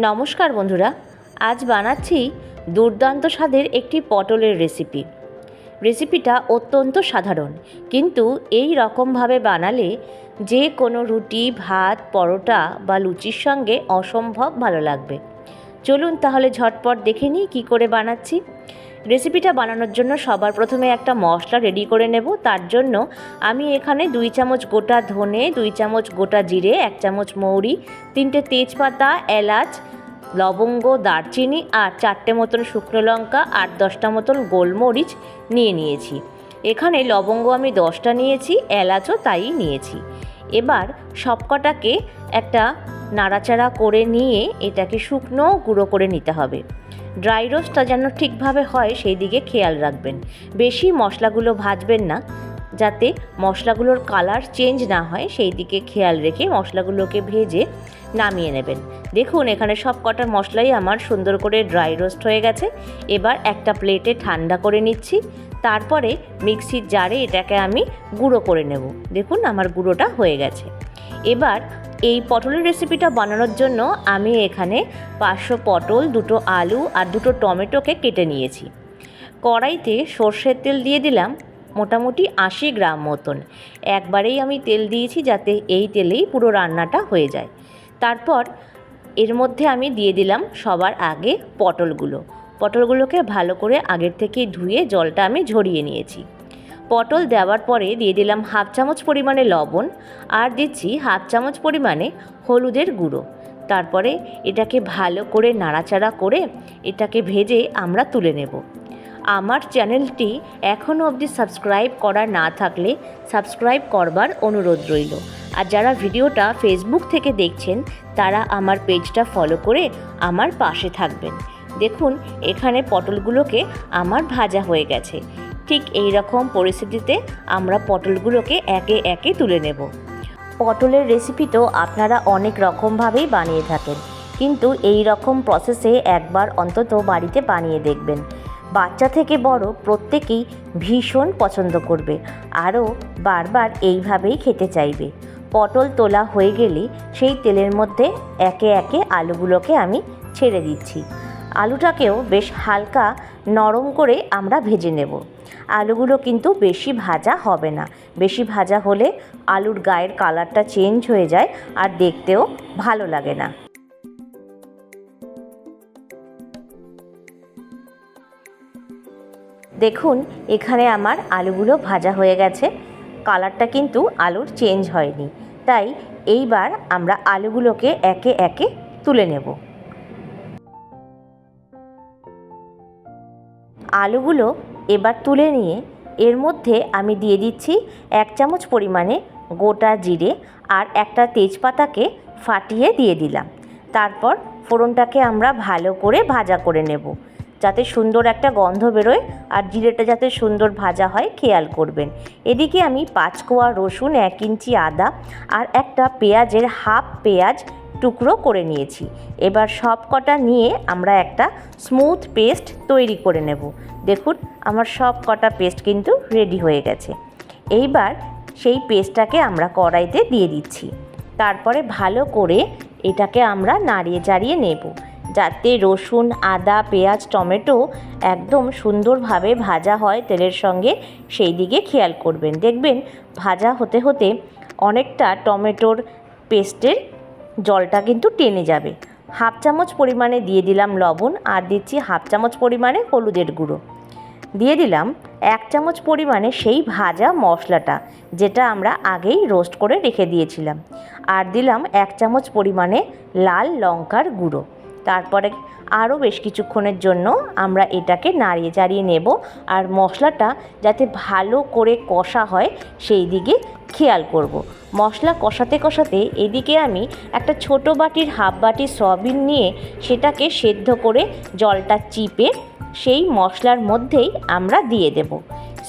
নমস্কার বন্ধুরা, আজ বানাচ্ছি দুর্দান্ত স্বাদের একটি পটলের রেসিপি রেসিপিটা অত্যন্ত সাধারণ, কিন্তু এই রকমভাবে বানালে যে কোনো রুটি, ভাত, পরোটা বা লুচির সঙ্গে অসম্ভব ভালো লাগবে। চলুন তাহলে ঝটপট দেখে নিই কী করে বানাচ্ছি। রেসিপিটা বানানোর জন্য সবার প্রথমে একটা মশলা রেডি করে নেব। তার জন্য আমি এখানে দুই চামচ গোটা ধনে, দুই চামচ গোটা জিরে, এক চামচ মৌরি, তিনটে তেজপাতা, এলাচ, লবঙ্গ, দারচিনি আর চারটে মতন শুকনো লঙ্কা আর দশটা মতন গোলমরিচ নিয়ে নিয়েছি। এখানে লবঙ্গ আমি দশটা নিয়েছি, এলাচও তাই নিয়েছি। এবার সবকটাকে একটা নাড়াচাড়া করে নিয়ে এটাকে শুকনো গুঁড়ো করে নিতে হবে। ড্রাই রোস্টটা যেন ঠিকভাবে হয়, সেই দিকে খেয়াল রাখবেন। বেশি মশলাগুলো ভাজবেন না, যাতে মশলাগুলোর কালার চেঞ্জ না হয়, সেই দিকে খেয়াল রেখে মশলাগুলোকে ভেজে নামিয়ে নেবেন। দেখুন, এখানে সব কটা মশলাই আমার সুন্দর করে ড্রাই রোস্ট হয়ে গেছে। এবার একটা প্লেটে ঠান্ডা করে নিচ্ছি। তারপরে মিক্সির জারে এটাকে আমি গুঁড়ো করে নেব। দেখুন, আমার গুঁড়োটা হয়ে গেছে। এবার এই পটলের রেসিপিটা বানানোর জন্য আমি এখানে পাঁচশো পটল, দুটো আলু আর দুটো টমেটোকে কেটে নিয়েছি। কড়াইতে সর্ষের তেল দিয়ে দিলাম, মোটামুটি আশি গ্রাম মতন। একবারেই আমি তেল দিয়েছি যাতে এই তেলেই পুরো রান্নাটা হয়ে যায়। তারপর এর মধ্যে আমি দিয়ে দিলাম সবার আগে পটলগুলো। পটলগুলোকে ভালো করে আগের থেকে ধুয়ে জলটা আমি ঝরিয়ে নিয়েছি। পটল দেওয়ার পরে দিয়ে দিলাম হাফ চামচ পরিমাণে লবণ, আর দিচ্ছি হাফ চামচ পরিমাণে হলুদের গুঁড়ো। তারপরে এটাকে ভালো করে নাড়াচাড়া করে এটাকে ভেজে আমরা তুলে নেব। আমার চ্যানেলটি এখনও অবধি সাবস্ক্রাইব করা না থাকলে সাবস্ক্রাইব করবার অনুরোধ রইল। আর যারা ভিডিওটা ফেসবুক থেকে দেখছেন, তারা আমার পেজটা ফলো করে আমার পাশে থাকবেন। দেখুন, এখানে পটলগুলোকে আমার ভাজা হয়ে গেছে। ঠিক এই রকম পরিস্থিতিতে আমরা পটলগুলোকে একে একে তুলে নেব। পটলের রেসিপি তো আপনারা অনেক রকমভাবেই বানিয়ে থাকেন, কিন্তু এই রকম প্রসেসে একবার অন্তত বাড়িতে বানিয়ে দেখবেন। বাচ্চা থেকে বড় প্রত্যেকেই ভীষণ পছন্দ করবে, আরও বারবার এইভাবেই খেতে চাইবে। পটল তোলা হয়ে গেলে সেই তেলের মধ্যে একে একে আলুগুলোকে আমি ছেড়ে দিচ্ছি। আলুটাকেও বেশ হালকা নরম করে আমরা ভেজে নেব। আলুগুলো কিন্তু বেশি ভাজা হবে না। বেশি ভাজা হলে আলুর গায়ের কালারটা চেঞ্জ হয়ে যায় আর দেখতেও ভালো লাগে না। দেখুন, এখানে আমার আলুগুলো ভাজা হয়ে গেছে। কালারটা কিন্তু আলুর চেঞ্জ হয়নি। তাই এইবার আমরা আলুগুলোকে একে একে তুলে নেব। আলুগুলো এবার তুলে নিয়ে এর মধ্যে আমি দিয়ে দিচ্ছি এক চামচ পরিমাণে গোটা জিরে আর একটা তেজপাতাকে ফাটিয়ে দিয়ে দিলাম। তারপর ফোড়নটাকে আমরা ভালো করে ভাজা করে নেব। যাতে সুন্দর একটা গন্ধ বেরোয় আর জিরেটা যাতে সুন্দর ভাজা হয়, খেয়াল করবেন। এদিকে আমি পাঁচ কোয়া রসুন, এক ইঞ্চি আদা আর একটা পেঁয়াজের হাফ পেঁয়াজ টুকরো করে নিয়েছি। এবার সব কটা নিয়ে আমরা একটা স্মুথ পেস্ট তৈরি করে নেব। দেখুন, আমার সব কটা পেস্ট কিন্তু রেডি হয়ে গেছে। এইবার সেই পেস্টটাকে আমরা কড়াইতে দিয়ে দিচ্ছি। তারপরে ভালো করে এটাকে আমরা নাড়িয়ে চাড়িয়ে নেব। যাতে রসুন, আদা, পেঁয়াজ, টমেটো একদম সুন্দরভাবে ভাজা হয় তেলের সঙ্গে, সেই দিকে খেয়াল করবেন। দেখবেন, ভাজা হতে হতে অনেকটা টমেটোর পেস্টের জলটা কিন্তু টেনে যাবে। হাফ চামচ পরিমাণে দিয়ে দিলাম লবণ আর দিচ্ছি হাফ চামচ পরিমাণে হলুদের গুঁড়ো। দিয়ে দিলাম এক চামচ পরিমাণে সেই ভাজা মশলাটা, যেটা আমরা আগেই রোস্ট করে রেখে দিয়েছিলাম। আর দিলাম এক চামচ পরিমাণে লাল লঙ্কার গুঁড়ো। তারপরে আরও বেশ কিছুক্ষণের জন্য আমরা এটাকে নাড়িয়ে চাড়িয়ে নেব আর মশলাটা যাতে ভালো করে কষা হয় সেই দিকে খেয়াল করব। মশলা কষাতে কষাতে এদিকে আমি একটা ছোট বাটির হাফ বাটি সয়াবিন নিয়ে সেটাকে সেদ্ধ করে জলটা চিপে সেই মশলার মধ্যেই আমরা দিয়ে দেব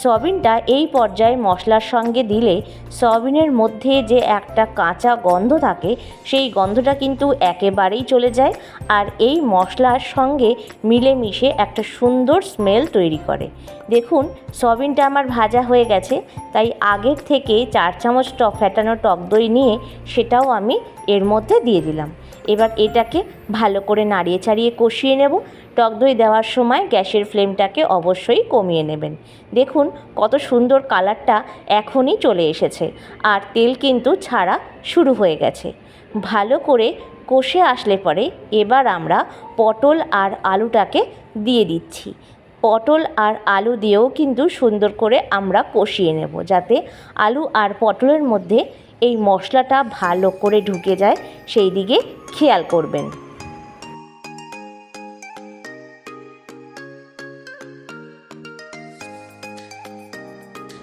সয়াবিনটা এই পর্যায়ে মশলার সঙ্গে দিলে সয়াবিনের মধ্যে যে একটা কাঁচা গন্ধ থাকে, সেই গন্ধটা কিন্তু একেবারেই চলে যায় আর এই মশলার সঙ্গে মিলেমিশে একটা সুন্দর স্মেল তৈরি করে। দেখুন সয়াবিনটা আমার ভাজা হয়ে গেছে, তাই আগের থেকে চার চামচ টক ফ্যাটানো টক দই নিয়ে সেটাও আমি এর মধ্যে দিয়ে দিলাম। এবার এটাকে ভালো করে নাড়িয়ে চাড়িয়ে কষিয়ে নেব টক দই দেওয়ার সময় গ্যাসের ফ্লেমটাকে অবশ্যই কমিয়ে নেবেন। দেখুন কত সুন্দর কালারটা এখনই চলে এসেছে। আর তেল কিন্তু ছাড়া শুরু হয়ে গেছে। ভালো করে কষে আসলে পরে এবার আমরা পটল আর আলুটাকে দিয়ে দিচ্ছি। পটল আর আলু দিয়েও কিন্তু সুন্দর করে আমরা কষিয়ে নেব যাতে আলু আর পটলের মধ্যে এই মশলাটা ভালো করে ঢুকে যায়। সেই দিকে খেয়াল করবেন।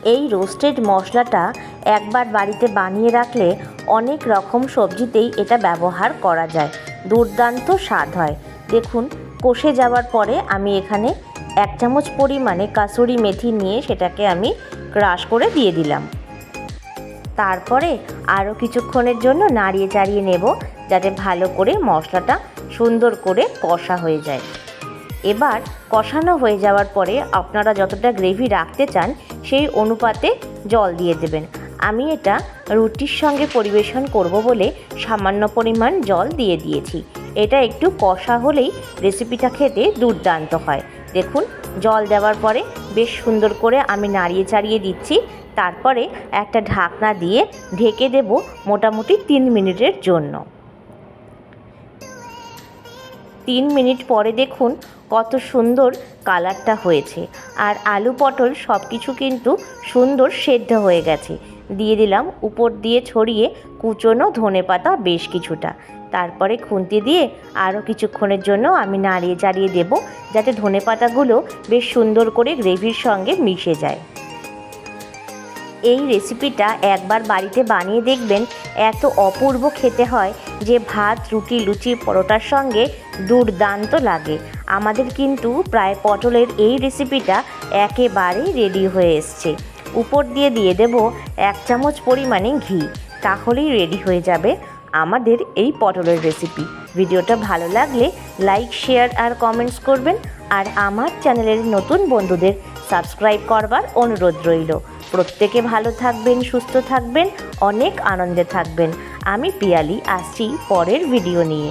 এই রোস্টেড মশলাটা একবার বাড়িতে বানিয়ে রাখলে অনেক রকম সবজিতেই এটা ব্যবহার করা যায়। দুর্দান্ত স্বাদ হয়। দেখুন, কষে যাওয়ার পরে আমি এখানে এক চামচ পরিমাণে কাসুরি মেথি নিয়ে সেটাকে আমি ক্রাশ করে দিয়ে দিলাম। তারপরে আরও কিছুক্ষণের জন্য নাড়িয়ে চাড়িয়ে নেব যাতে ভালো করে মশলাটা সুন্দর করে কষা হয়ে যায়। এবার কষানো হয়ে যাওয়ার পরে আপনারা যতটা গ্রেভি রাখতে চান সেই অনুপাতে জল দিয়ে দেবেন। আমি এটা রুটির সঙ্গে পরিবেশন করব বলে সামান্য পরিমাণ জল দিয়ে দিয়েছি। এটা একটু কষা হলেই রেসিপিটা খেতে দুর্দান্ত হয়। দেখুন, জল দেওয়ার পরে বেশ সুন্দর করে আমি নাড়িয়ে চাড়িয়ে দিচ্ছি। তারপরে একটা ঢাকনা দিয়ে ঢেকে দেব মোটামুটি তিন মিনিটের জন্য। তিন মিনিট পরে দেখুন কত সুন্দর কালারটা হয়েছে। আর আলু পটল সব কিছু কিন্তু সুন্দর সেদ্ধ হয়ে গেছে। দিয়ে দিলাম, উপর দিয়ে ছড়িয়ে কুচনো ধনে পাতা বেশ কিছুটা। তারপরে খুন্তি দিয়ে আরও কিছুক্ষণের জন্য আমি নাড়িয়ে চাড়িয়ে দেবো, যাতে ধনে পাতাগুলো বেশ সুন্দর করে গ্রেভির সঙ্গে মিশে যায়। এই রেসিপিটা একবার বাড়িতে বানিয়ে দেখবেন, এত অপূর্ব খেতে হয় যে ভাত, রুটি, লুচি, পরোটার সঙ্গে দুর্দান্ত লাগে। আমাদের কিন্তু প্রায় পটলের এই রেসিপিটা একেবারেই রেডি হয়ে এসছে। উপর দিয়ে দিয়ে দেব এক চামচ পরিমাণে ঘি, তাহলেই রেডি হয়ে যাবে আমাদের এই পটলের রেসিপি ভিডিওটা ভালো লাগলে লাইক শেয়ার আর কমেন্টস করবেন আর আমার চ্যানেলের নতুন বন্ধুদের সাবস্ক্রাইব করবার অনুরোধ রইল। প্রত্যেকে ভালো থাকবেন, সুস্থ থাকবেন, অনেক আনন্দে থাকবেন। আমি পিয়ালি, আসছি পরের ভিডিও নিয়ে।